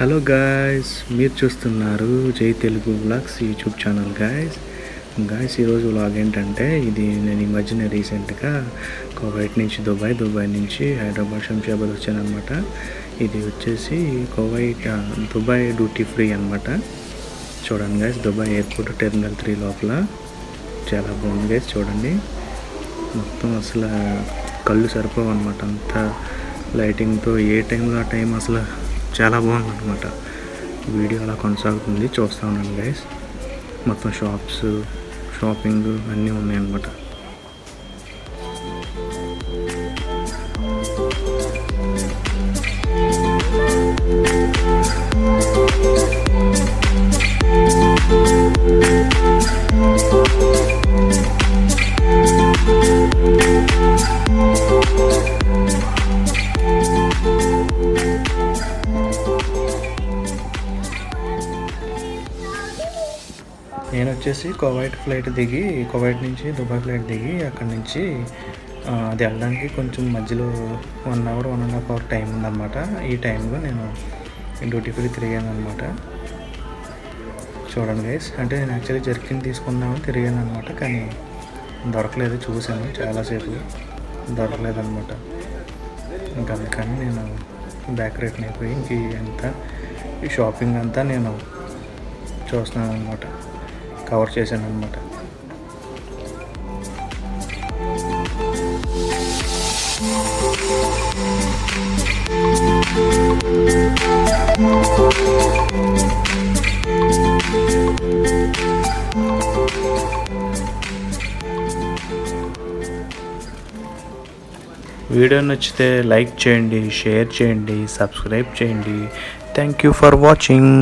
Hello guys మీరు చూస్తున్నారు Jai Telugu vlogs YouTube channel guys. Guys ఈరోజు వ్లాగ్ ఏంటంటే ఇది నేను ఈ మధ్యన రీసెంట్గా కోవైట్ నుంచి దుబాయ్ దుబాయ్ నుంచి హైదరాబాద్ శంషాబాద్ వచ్చాను అనమాట ఇది వచ్చేసి కోవైట్ దుబాయ్ డ్యూటీ ఫ్రీ అనమాట చూడండి guys Dubai airport terminal three లోపల. చాలా బాగుంది గాయస్ చూడండి. మొత్తం అసలు కళ్ళు సరిపోవు అనమాట అంత లైటింగ్తో ఏ టైంలో ఆ టైం అసలు చాలా బాగుంది అనమాట వీడియో అలా కొనసాగుతుంది. చూస్తూ ఉన్నాను గైస్ మొత్తం షాప్స్ షాపింగ్ అన్నీ ఉన్నాయన్నమాట. నేను వచ్చేసి కువైట్ ఫ్లైట్ దిగి కువైట్ నుంచి దుబాయ్ ఫ్లైట్ దిగి అక్కడి నుంచి అది వెళ్ళడానికి కొంచెం మధ్యలో one hour one and half hour time ఉందన్నమాట. ఈ టైంలో నేను డ్యూటీ ఫ్రీ తిరిగాను అనమాట చూడండి గైస్ అంటే నేను యాక్చువల్లీ జర్కిన్ తీసుకుందామని తిరిగాను అనమాట కానీ దొరకలేదు చూశాను చాలాసేపు దొరకలేదు అనమాట ఇంకా అందుకని నేను బ్యాక్ రిటర్న్ అయిపోయి ఇంక ఎంత ఈ షాపింగ్ అంతా నేను చూస్తున్నాను అనమాట కవర్ చేశాను అనమాట వీడియో నచ్చితే లైక్ చేయండి షేర్ చేయండి సబ్స్క్రైబ్ చేయండి. Thank you for watching